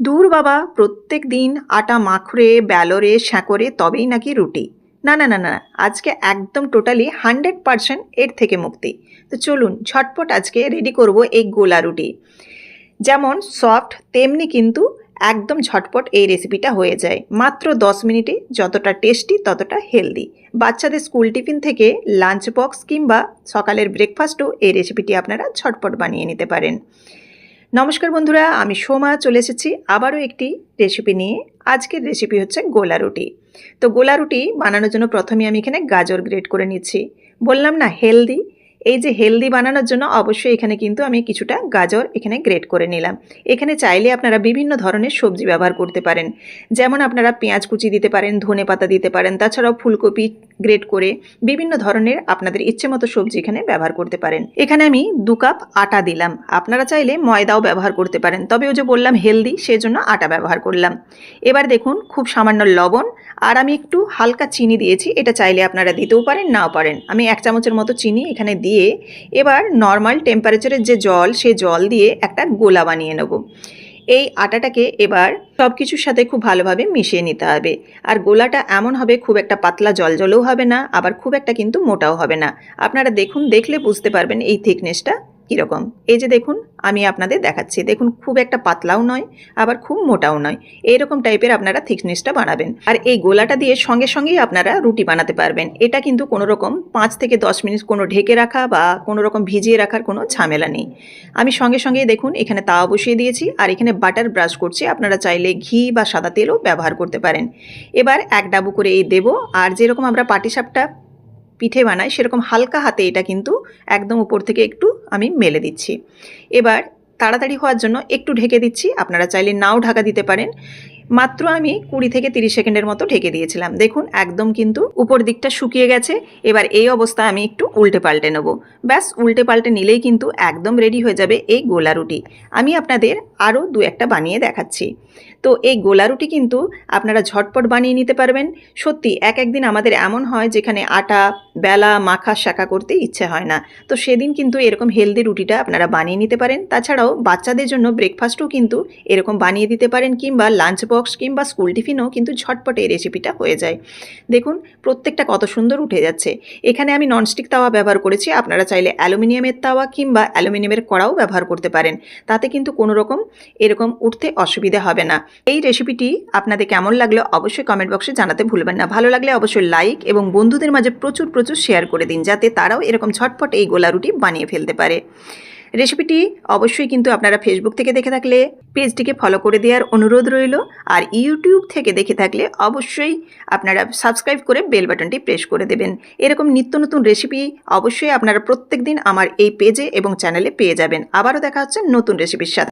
দূর বাবা, প্রত্যেক দিন আটা মাখরে, ব্যালরে স্যাঁকরে তবেই নাকি রুটি। না না না না, আজকে একদম টোটালি হান্ড্রেড পারসেন্ট এর থেকে মুক্তি। তো চলুন, ঝটপট আজকে রেডি করব এই গোলা রুটি। যেমন সফট, তেমনি কিন্তু একদম ঝটপট এই রেসিপিটা হয়ে যায়। মাত্র দশ মিনিটে যতটা টেস্টি, ততটা হেলদি। বাচ্চাদের স্কুল টিফিন থেকে লাঞ্চ বক্স কিংবা সকালের ব্রেকফাস্টও এই রেসিপিটি আপনারা ঝটপট বানিয়ে নিতে পারেন। নমস্কার বন্ধুরা, আমি সোমা, চলে এসেছি আবারও একটি রেসিপি নিয়ে। আজকের রেসিপি হচ্ছে গোলা রুটি। তো গোলা রুটি বানানোর জন্য প্রথমে আমি এখানে গাজর গ্রেট করে নিচ্ছি। বললাম না হেলদি এই যে হেলদি বানানোর জন্য অবশ্যই এখানে কিন্তু আমি কিছুটা গাজর এখানে গ্রেট করে নিলাম। এখানে চাইলে আপনারা বিভিন্ন ধরনের সবজি ব্যবহার করতে পারেন। যেমন আপনারা পেঁয়াজ কুচি দিতে পারেন, ধনে পাতা দিতে পারেন, তাছাড়াও ফুলকপি গ্রেট করে বিভিন্ন ধরনের আপনাদের ইচ্ছে মতো সবজি এখানে ব্যবহার করতে পারেন। এখানে আমি দু কাপ আটা দিলাম। আপনারা চাইলে ময়দাও ব্যবহার করতে পারেন। তবে ওই যে বললাম হেলদি সেজন্য আটা ব্যবহার করলাম। এবার দেখুন, খুব সামান্য লবণ আর আমি একটু হালকা চিনি দিয়েছি। এটা চাইলে আপনারা দিতেও পারেন, নাও পারেন। আমি এক চামচের মতো চিনি এখানে দিয়ে এবার নর্মাল টেম্পারেচারের যে জল, সে জল দিয়ে একটা গোলা বানিয়ে নেব। এই আটাটাকে এবার সব কিছুর সাথে খুব ভালোভাবে মিশিয়ে নিতে হবে। আর গোলাটা এমন হবে, খুব একটা পাতলা জল জলও হবে না, আবার খুব একটা কিন্তু মোটাও হবে না। আপনারা দেখুন, দেখলে বুঝতে পারবেন এই থিকনেসটা কীরকম? এই যে দেখুন, আমি আপনাদের দেখাচ্ছি। দেখুন, খুব একটা পাতলাও নয়, আবার খুব মোটাও নয়। এইরকম টাইপের আপনারা থিকনেসটা বানাবেন। আর এই গোলাটা দিয়ে সঙ্গে সঙ্গেই আপনারা রুটি বানাতে পারবেন। এটা কিন্তু কোনো রকম পাঁচ থেকে দশ মিনিট কোনো ঢেকে রাখা বা কোনো রকম ভিজিয়ে রাখার কোনো ঝামেলা নেই। আমি সঙ্গে সঙ্গেই দেখুন, এখানে তাওয়া বসিয়ে দিয়েছি আর এখানে বাটার ব্রাশ করছি। আপনারা চাইলে ঘি বা সাদা তেলও ব্যবহার করতে পারেন। এবার এক ডাবু করে এই দেবো। আর যেরকম আমরা পাটিসাপটা পিঠে বানাই, সেরকম হালকা হাতে এটা কিন্তু একদম উপর থেকে একটু আমি মেলে দিচ্ছি। এবার তাড়াতাড়ি হওয়ার জন্য একটু ঢেকে দিচ্ছি। আপনারা চাইলে নাও ঢাকা দিতে পারেন। মাত্র আমি কুড়ি থেকে তিরিশ সেকেন্ডের মতো ঢেকে দিয়েছিলাম। দেখুন, একদম কিন্তু উপর দিকটা শুকিয়ে গেছে। এবার এই অবস্থা আমি একটু উল্টে পাল্টে নেব। ব্যাস, উল্টে পাল্টে নিলেই কিন্তু একদম রেডি হয়ে যাবে এই গোলা রুটি। আমি আপনাদের আরও দু একটা বানিয়ে দেখাচ্ছি। তো এই গোলা রুটি কিন্তু আপনারা ঝটপট বানিয়ে নিতে পারবেন। সত্যি, এক একদিন আমাদের এমন হয় যেখানে আটা, বেলা, মাখা, শাখা করতে ইচ্ছে হয় না। তো সেদিন কিন্তু এরকম হেলদি রুটিটা আপনারা বানিয়ে নিতে পারেন। তাছাড়াও বাচ্চাদের জন্য ব্রেকফাস্টও কিন্তু এরকম বানিয়ে দিতে পারেন কিংবা লাঞ্চ বক্স কিংবা স্কুল টিফিনও কিন্তু ঝটপট এই রেসিপিটা হয়ে যায়। দেখুন, প্রত্যেকটা কত সুন্দর উঠে যাচ্ছে। এখানে আমি ননস্টিক তাওয়া ব্যবহার করেছি, আপনারা চাইলে অ্যালুমিনিয়ামের তাওয়া কিংবা অ্যালুমিনিয়ামের কড়াও ব্যবহার করতে পারেন। তাতে কিন্তু কোনো রকম এরকম উঠতে অসুবিধা হবে না। এই রেসিপিটি আপনাদের কেমন লাগল অবশ্যই কমেন্ট বক্সে জানাতে ভুলবেন না। ভালো লাগলে অবশ্যই লাইক এবং বন্ধুদের মাঝে প্রচুর প্রচুর শেয়ার করে দিন, যাতে তারাও এরকম ঝটপট এই গোলা রুটি বানিয়ে ফেলতে পারে। রেসিপিটি অবশ্যই কিন্তু আপনারা ফেসবুক থেকে দেখে থাকলে, পেজটিকে ফলো করে দেওয়ার অনুরোধ রইল আর ইউটিউব থেকে দেখে থাকলে অবশ্যই আপনারা সাবস্ক্রাইব করে বেল বাটনটি প্রেস করে দেবেন। এরকম নিত্য নতুন রেসিপি অবশ্যই আপনারা প্রত্যেক দিন আমার এই পেজে এবং চ্যানেলে পেয়ে যাবেন। আবারও দেখা হচ্ছে নতুন রেসিপির সাথে।